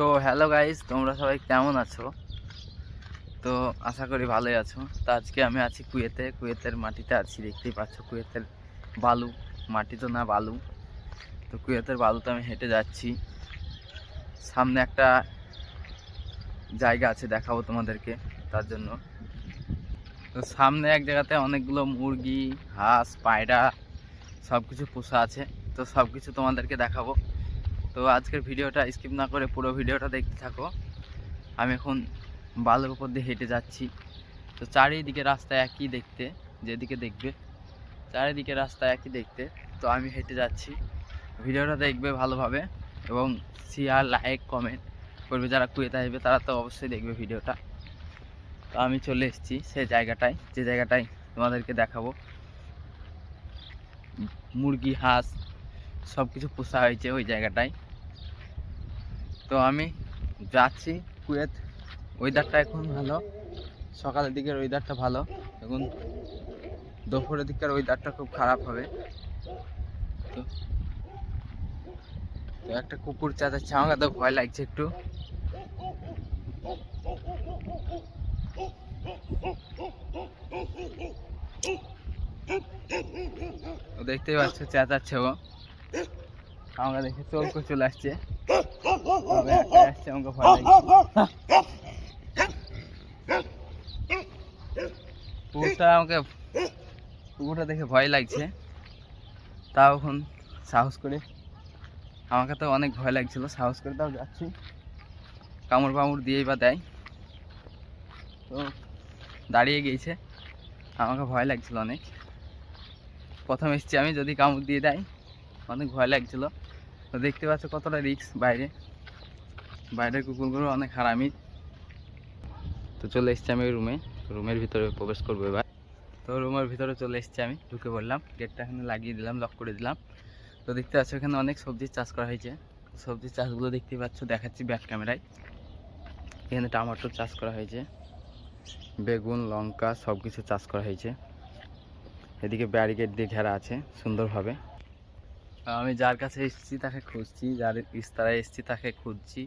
So hello guys তোমরা সবাই কেমন আছো? তো আশা করি ভালোই আছো। তো আজকে আমি আছি কুয়েতে। কুয়েতের মাটিতে আছি, দেখতেই পাচ্ছ কুয়েতের বালু। মাটি তো না বালু। তো কুয়েতের বালুতে আমি হেঁটে যাচ্ছি। সামনে একটা জায়গা আছে, দেখাবো তোমাদেরকে তার জন্য। তো সামনে এক জায়গাতে অনেকগুলো মুরগি, হাঁস, পায়রা সব কিছু পোষা আছে। তো সব কিছু তোমাদেরকে দেখাবো। তো আজকের ভিডিওটা স্কিপ না করে পুরো ভিডিওটা দেখতে থাকো। আমি এখন বালুর উপর দিয়ে হেঁটে যাচ্ছি। তো চারিদিকে রাস্তা একই দেখতে, যেদিকে দেখবে। চারিদিকে রাস্তা একই দেখতে। তো আমি হেঁটে যাচ্ছি। ভিডিওটা দেখবে ভালোভাবে এবং শেয়ার লাইক কমেন্ট করবে। যারা কুয়েতে আসবে, তারা তো অবশ্যই দেখবে ভিডিওটা। তো আমি চলে এসেছি সেই জায়গাটায়। যে জায়গাটায় তোমাদেরকে দেখাবো। মুরগি হাঁস সব কিছু পোষা হয়েছে ওই জায়গাটায়। তো আমি যাচ্ছি কুয়েত। ওয়েদারটা এখন ভালো। সকালের দিকের ওয়েদারটা ভালো। এখন দুপুরের দিকের ওয়েদারটা খুব খারাপ হবে। তো তো একটা কুকুর চাচাচ্ছে, আমাকে তো ভয় লাগছে একটু। দেখতেই পাচ্ছ, চেঁচাচ্ছে ও। আমাকে দেখে চোর করে চলে আসছে। আমাকে ভয় কুকুরটা আমাকে কুকুরটা দেখে ভয় লাগছে। তাও এখন সাহস করে। আমাকে তো অনেক ভয় লাগছিল, সাহস করে তাও যাচ্ছি। কামড় পামড় দিয়েই বা দেয়। তো দাঁড়িয়ে গিয়েছে। আমাকে ভয় লাগছিল অনেক। প্রথম এসছি আমি, যদি কামড় দিয়ে দেয়। অনেক ভয় লাগছিল। তো দেখতে পাচ্ছ কতটা রিক্স বাইরে। বাইরের কুকুরগুলো অনেক হারামি। তো চলে এসেছি আমি রুমে রুমের ভিতরে প্রবেশ করব এবার। তো রুমের ভিতরে চলে এসেছি আমি। ঢুকে পড়লাম। গেটটা এখানে লাগিয়ে দিলাম লক করে দিলাম। তো দেখতে পাচ্ছ এখানে অনেক সবজির চাষ করা হয়েছে। সবজির চাষগুলো দেখতে পাচ্ছ, দেখাচ্ছি ব্যাক ক্যামেরায় এখানে টমাটোর চাষ করা হয়েছে। বেগুন, লঙ্কা সব কিছু চাষ করা হয়েছে। এদিকে ব্যারিকেড দিয়ে ঘেরা আছে সুন্দরভাবে। আমি যার কাছে এসেছি তাকে খুঁজছি, যার ইস্তারা এসেছি তাকে খুঁজছি।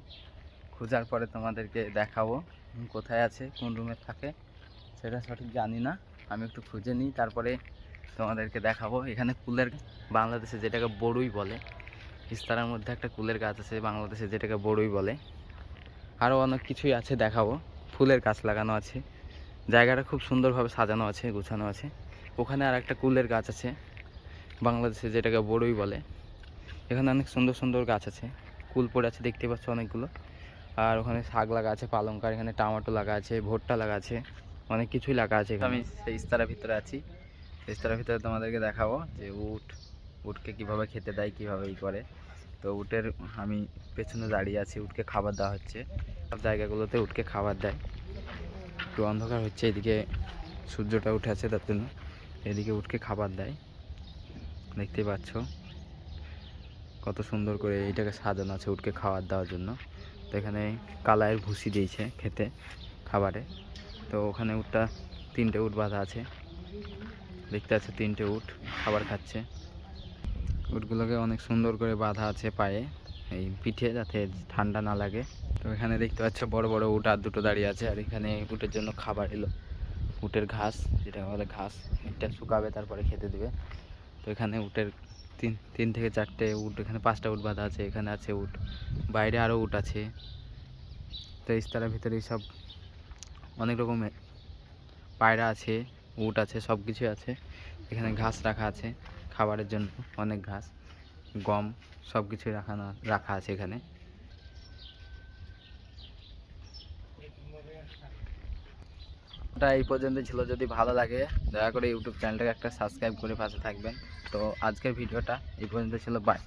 খোঁজার পরে তোমাদেরকে দেখাবো কোথায় আছে, কোন রুমে থাকে। সেটা সঠিক জানি না, আমি একটু খুঁজে নিই, তারপরে তোমাদেরকে দেখাবো। এখানে কুলের বাংলাদেশে যেটাকে বড়ুই বলে, ইস্তারার মধ্যে একটা কুলের গাছ আছে, বাংলাদেশে যেটাকে বড়ুই বলে। আরও অনেক কিছুই আছে দেখাবো। ফুলের গাছ লাগানো আছে, জায়গাটা খুব সুন্দরভাবে সাজানো আছে, গোছানো আছে। ওখানে আর একটা কুলের গাছ আছে। বাংলাদেশে যেটাকে বড়ই বলে। এখানে অনেক সুন্দর সুন্দর গাছ আছে। কুল পড়ে আছে, দেখতে পাচ্ছ অনেকগুলো। আর ওখানে শাক লাগা আছে পালং শাক এখানে টমাটো লাগা আছে, ভুট্টা লাগা আছে, অনেক কিছুই লাগা আছে আমি সেই ইস্তারার ভিতরে আছি। ইস্তারার ভিতরে তোমাদেরকে দেখাবো যে উট, উটকে কীভাবে খেতে দেয়, কীভাবে ই করে। তো উটের, আমি পেছনে দাঁড়িয়ে আছি, উটকে খাবার দেওয়া হচ্ছে। সব জায়গাগুলোতে উটকে খাবার দেয়। একটু অন্ধকার হচ্ছে, এদিকে সূর্যটা উঠে আছে তার জন্য। এদিকে উটকে খাবার দেয়। দেখতেই পাচ্ছ। কত সুন্দর করে এইটাকে সাজানো আছে উটকে খাবার দেওয়ার জন্য। তো এখানে কালায়ের ভুসি দিয়েছে খেতে, খাবারে। তো ওখানে উটটা তিনটে উট বাঁধা আছে। দেখতে আছে তিনটে উট খাবার খাচ্ছে। উটগুলোকে অনেক সুন্দর করে বাঁধা আছে পায়ে, এই পিঠে যাতে ঠান্ডা না লাগে। তো এখানে দেখতে পাচ্ছ বড় বড় উট আর দুটো দাঁড়িয়ে আছে। আর এখানে উটের জন্য খাবার এলো। উটের ঘাস, যেটা বলে ঘাস, এটা শুকাবে, তারপরে খেতে দিবে। তো এখানে উটের তিন তিন থেকে চারটে উট, এখানে পাঁচটা উট বাঁধা আছে, এখানে আছে উট। বাইরে আরও উট আছে। তো ইস্তারার ভিতরে সব অনেক রকমের পায়রা আছে, উট আছে, সব কিছুই আছে। এখানে ঘাস রাখা আছে, খাবারের জন্য অনেক ঘাস, গম, সব কিছুই রাখানো রাখা আছে এখানে। ওটা এই পর্যন্ত ছিল। যদি ভালো লাগে, দয়া করে ইউটিউব চ্যানেলটাকে একটা সাবস্ক্রাইব করে পাশে থাকবেন। তো আজকের ভিডিওটা এই পর্যন্ত ছিল বাই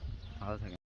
ভালো থাকেন।